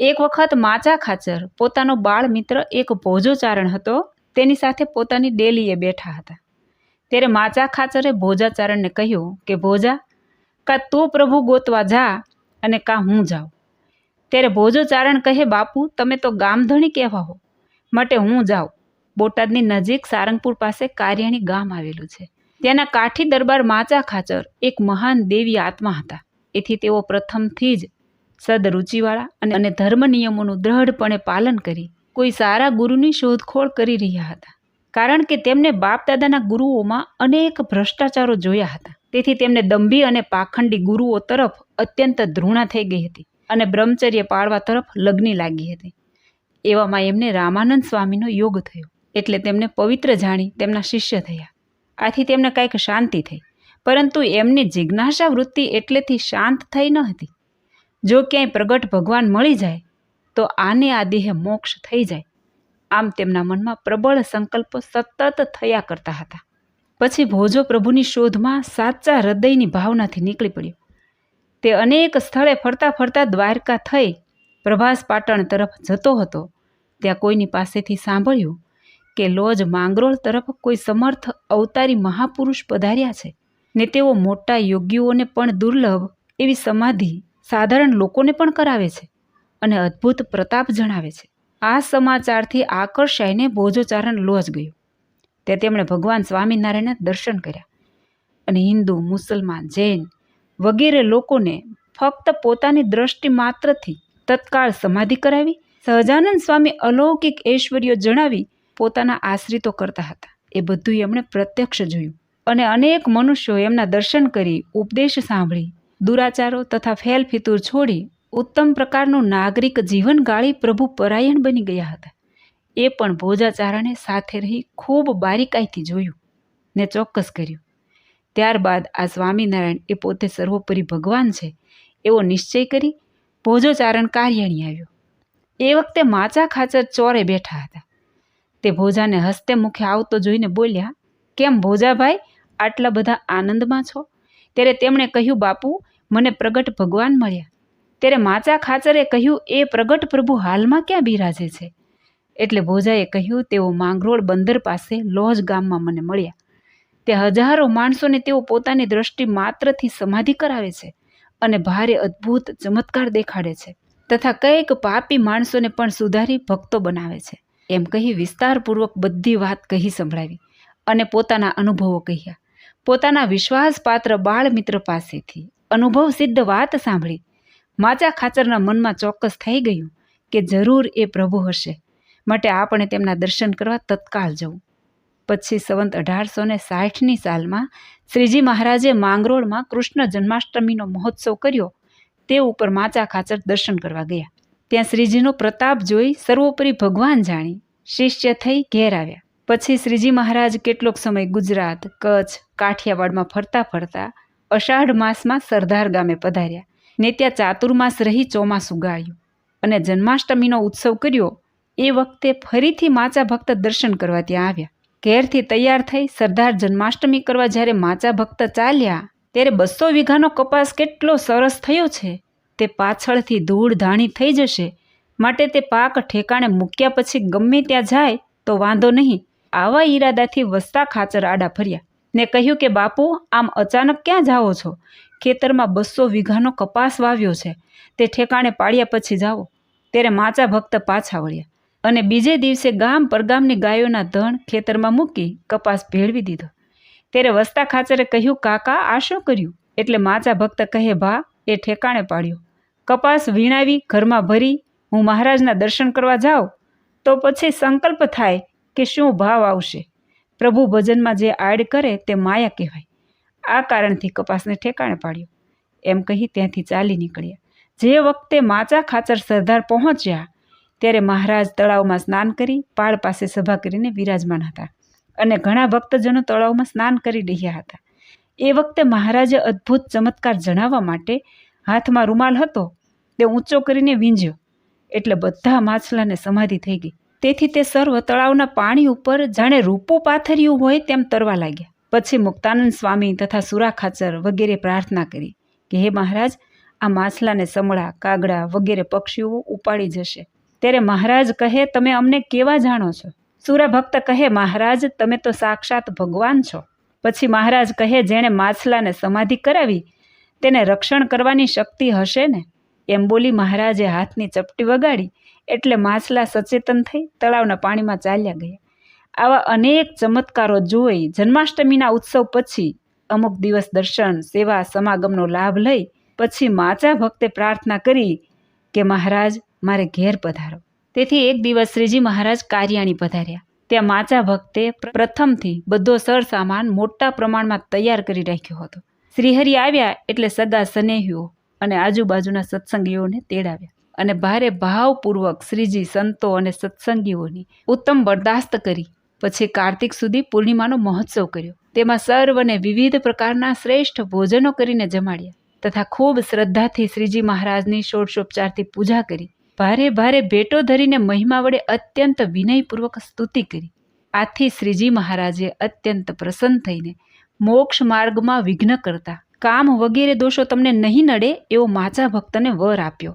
એક વખત માચા ખાચર, પોતાનો બાળ મિત્ર એક ભોજો ચારણ હતો, તેની સાથે પોતાની ડેલીએ બેઠા હતા. ત્યારે માચા ખાચરે ભોજાચારણને કહ્યું કે, ભોજા, કાં તું પ્રભુ ગોતવા જા અને કાં હું જાઉં? ત્યારે ભોજોચારણ કહે, બાપુ, તમે તો ગામધણી કહેવા હો. માટે હું જાઉં. બોટાદની નજીક સારંગપુર પાસે કાર્યાણી ગામ આવેલું છે. ત્યાંના કાઠી દરબાર માચા ખાચર એક મહાન દેવી આત્મા હતા. એથી તેઓ પ્રથમથી જ સદરુચિવાળા અને ધર્મ નિયમોનું દ્રઢપણે પાલન કરી કોઈ સારા ગુરુની શોધખોળ કરી રહ્યા હતા. કારણ કે તેમને બાપ દાદાના ગુરુઓમાં અનેક ભ્રષ્ટાચારો જોયા હતા. તેથી તેમને દંભી અને પાખંડી ગુરુઓ તરફ અત્યંત ધૃણા થઈ ગઈ હતી અને બ્રહ્મચર્ય પાળવા તરફ લગ્ની લાગી હતી. એવામાં એમને રામાનંદ સ્વામીનો યોગ થયો એટલે તેમને પવિત્ર જાણી તેમના શિષ્ય થયા. આથી તેમને કાંઈક શાંતિ થઈ. પરંતુ એમની જિજ્ઞાસા વૃત્તિ એટલેથી શાંત થઈ ન હતી. જો ક્યાંય પ્રગટ ભગવાન મળી જાય, તો આને આ દેહે મોક્ષ થઈ જાય. આમ તેમના મનમાં પ્રબળ સંકલ્પો સતત થયા કરતા હતા. પછી ભોજો પ્રભુની શોધમાં સાચા હૃદયની ભાવનાથી નીકળી પડ્યો. તે અનેક સ્થળે ફરતા ફરતા દ્વારકા થઈ પ્રભાસ પાટણ તરફ જતો હતો. ત્યાં કોઈની પાસેથી સાંભળ્યું કે લોજ માંગરોળ તરફ કોઈ સમર્થ અવતારી મહાપુરુષ પધાર્યા છે ને તેઓ મોટા યોગીઓને પણ દુર્લભ એવી સમાધિ સાધારણ લોકોને પણ કરાવે છે અને અદ્ભુત પ્રતાપ જણાવે છે. આ સમાચારથી આકર્ષાઈને ભોજોચારણ લોજ ગયું. તે તેમણે ભગવાન સ્વામિનારાયણના દર્શન કર્યા અને હિન્દુ, મુસલમાન, જૈન વગેરે લોકોને ફક્ત પોતાની દ્રષ્ટિ માત્રથી તત્કાળ સમાધિ કરાવી, સહજાનંદ સ્વામી અલૌકિક ઐશ્વર્યો જણાવી પોતાના આશ્રિતો કરતા હતા. એ બધું એમણે પ્રત્યક્ષ જોયું અને અનેક મનુષ્યો એમના દર્શન કરી ઉપદેશ સાંભળી. દુરાચારો તથા ફેલ ફિતુર છોડી ઉત્તમ પ્રકારનું નાગરિક જીવન ગાળી પ્રભુ પરાયણ બની ગયા હતા. એ પણ ભોજાચારણે સાથે રહી ખૂબ બારીકાઈથી જોયું ને ચોક્કસ કર્યું. ત્યારબાદ આ સ્વામિનારાયણ એ પોતે સર્વોપરી ભગવાન છે એવો નિશ્ચય કરી ભોજોચારણ કાર્યાણી આવ્યો. એ વખતે માચા ખાચર ચોરે બેઠા હતા. તે ભોજાને હસ્તે મુખે આવતો જોઈને બોલ્યા, કેમ ભોજાભાઈ, આટલા બધા આનંદમાં છો? ત્યારે તેમણે કહ્યું, બાપુ મને પ્રગટ ભગવાન મળ્યા. ત્યારે માચા ખાચરે કહ્યું, એ પ્રગટ પ્રભુ હાલમાં ક્યાં બિરાજે છે? એટલે ભોજાએ કહ્યું, તેઓ માંગરોળ બંદર પાસે લોજ ગામમાં મને મળ્યા. તે હજારો માણસોને તેઓ પોતાની દ્રષ્ટિ માત્રથી સમાધિ કરાવે છે અને ભારે અદ્ભુત ચમત્કાર દેખાડે છે તથા કંઈક પાપી માણસોને પણ સુધારી ભક્તો બનાવે છે. એમ કહી વિસ્તારપૂર્વક બધી વાત કહી સંભળાવી અને પોતાના અનુભવો કહ્યા. પોતાના વિશ્વાસપાત્ર બાળ મિત્ર પાસેથી અનુભવ સિદ્ધ વાત સાંભળી. માચા ખાચરના મનમાં ચોક્કસ થઈ ગયું કે જરૂર એ પ્રભુ હશે. માટે આપણે તેમના દર્શન કરવા તત્કાલ જવું. પછી સંવંત અઢારસો ને સાઠની સાલમાં શ્રીજી મહારાજે માંગરોળમાં કૃષ્ણ જન્માષ્ટમીનો મહોત્સવ કર્યો. તે ઉપર માચા ખાચર દર્શન કરવા ગયા. ત્યાં શ્રીજીનો પ્રતાપ જોઈ સર્વોપરી ભગવાન જાણી શિષ્ય થઈ ઘેર આવ્યા. પછી શ્રીજી મહારાજ કેટલોક સમય ગુજરાત, કચ્છ, કાઠિયાવાડમાં ફરતા ફરતા અષાઢ માસમાં સરદાર ગામે પધાર્યા. ને ત્યાં ચાતુર્માસ રહી ચોમાસું ગાળ્યું અને જન્માષ્ટમીનો ઉત્સવ કર્યો. એ વખતે ફરીથી માચા ભક્ત દર્શન કરવા ત્યાં આવ્યા. ઘેરથી તૈયાર થઈ સરદાર જન્માષ્ટમી કરવા જ્યારે માચા ભક્ત ચાલ્યા, ત્યારે બસો વીઘાનો કપાસ કેટલો સરસ થયો છે. તે પાછળથી ધૂળ ધાણી થઈ જશે. માટે તે પાક ઠેકાણે મૂક્યા પછી ગમે ત્યાં જાય તો વાંધો નહીં. આવા ઈરાદાથી વસતા ખાચર આડા ફર્યા. ને કહ્યું કે, બાપુ, આમ અચાનક ક્યાં જાઓ છો? ખેતરમાં બસો વીઘાનો કપાસ વાવ્યો છે. તે ઠેકાણે પાડ્યા પછી જાઓ. ત્યારે માચા ભક્ત પાછા વળ્યા અને બીજે દિવસે ગામ પરગામની ગાયોના ધણ ખેતરમાં મૂકી કપાસ ભેળવી દીધો. ત્યારે વસતા ખાચરે કહ્યું, કાકા, આ શું કર્યું? એટલે માચા ભક્ત કહે, ભા, એ ઠેકાણે પાડ્યો. કપાસ વીણાવી, ઘરમાં ભરી, હું મહારાજના દર્શન કરવા જાઉં? તો પછી સંકલ્પ થાય કે શું ભાવ આવશે. પ્રભુ ભજનમાં જે આડ કરે તે માયા કહેવાય. આ કારણથી કપાસને ઠેકાણે પાડ્યો. એમ કહી ત્યાંથી ચાલી નીકળ્યા. જે વખતે માચા ખાચર સરદાર પહોંચ્યા, ત્યારે મહારાજ તળાવમાં સ્નાન કરી પાળ પાસે સભા કરીને વિરાજમાન હતા અને ઘણા ભક્તજનો તળાવમાં સ્નાન કરી રહ્યા હતા. એ વખતે મહારાજે અદ્ભુત ચમત્કાર જણાવવા માટે હાથમાં રૂમાલ હતો તે ઊંચો કરીને વીંજ્યો. એટલે બધા માછલાને સમાધિ થઈ ગઈ. તેથી તે સર્વ તળાવના પાણી ઉપર જાણે રૂપો પાથર્યું હોય તેમ તરવા લાગ્યા. પછી મુક્તાનંદ સ્વામી તથા સુરા ખાચર વગેરે પ્રાર્થના કરી કે હે મહારાજ, આ માછલાને સમળા, કાગડા વગેરે પક્ષીઓ ઉપાડી જશે. ત્યારે મહારાજ કહે, તમે અમને કેવા જાણો છો? સુરા ભક્ત કહે, મહારાજ, તમે તો સાક્ષાત ભગવાન છો. પછી મહારાજ કહે, જેણે માછલાને સમાધિ કરાવી, તેને રક્ષણ કરવાની શક્તિ હશે ને? એમ બોલી મહારાજે હાથની ચપટી વગાડી એટલે માછલા સચેતન થઈ તળાવના પાણીમાં ચાલ્યા ગયા. આવા અનેક ચમત્કારો જોઈ જન્માષ્ટમીના ઉત્સવ પછી અમુક દિવસ દર્શન, સેવા, સમાગમનો લાભ લઈ પછી માચા ભક્તે પ્રાર્થના કરી કે મહારાજ, મારે ઘેર પધારો. તેથી એક દિવસ શ્રીજી મહારાજ કારિયાણી પધાર્યા. ત્યાં માચા ભક્તે પ્રથમથી બધો સર સામાન મોટા પ્રમાણમાં તૈયાર કરી રાખ્યો હતો. શ્રીહરિ આવ્યા એટલે સગા સનેહીઓ અને આજુબાજુના સત્સંગીઓને તેડાવ્યા. અને ભારે ભાવપૂર્વક શ્રીજી, સંતો અને સત્સંગીઓની ઉત્તમ બરદાસ્ત કરી. પછી કાર્તિક સુધી પૂર્ણિમાનો મહોત્સવ કર્યો. તેમાં સર્વને વિવિધ પ્રકારના શ્રેષ્ઠ ભોજનો કરીને જમાડ્યા તથા ખૂબ શ્રદ્ધાથી શ્રીજી મહારાજની ષોડશોપચારથી પૂજા કરી. ભારે ભારે ભેટો ધરીને મહિમા વડે અત્યંત વિનયપૂર્વક સ્તુતિ કરી. આથી શ્રીજી મહારાજે અત્યંત પ્રસન્ન થઈને મોક્ષ માર્ગમાં વિઘ્ન કરતા, કામ વગેરે દોષો તમને નહીં નડે એવો માચા ભક્તને વર આપ્યો.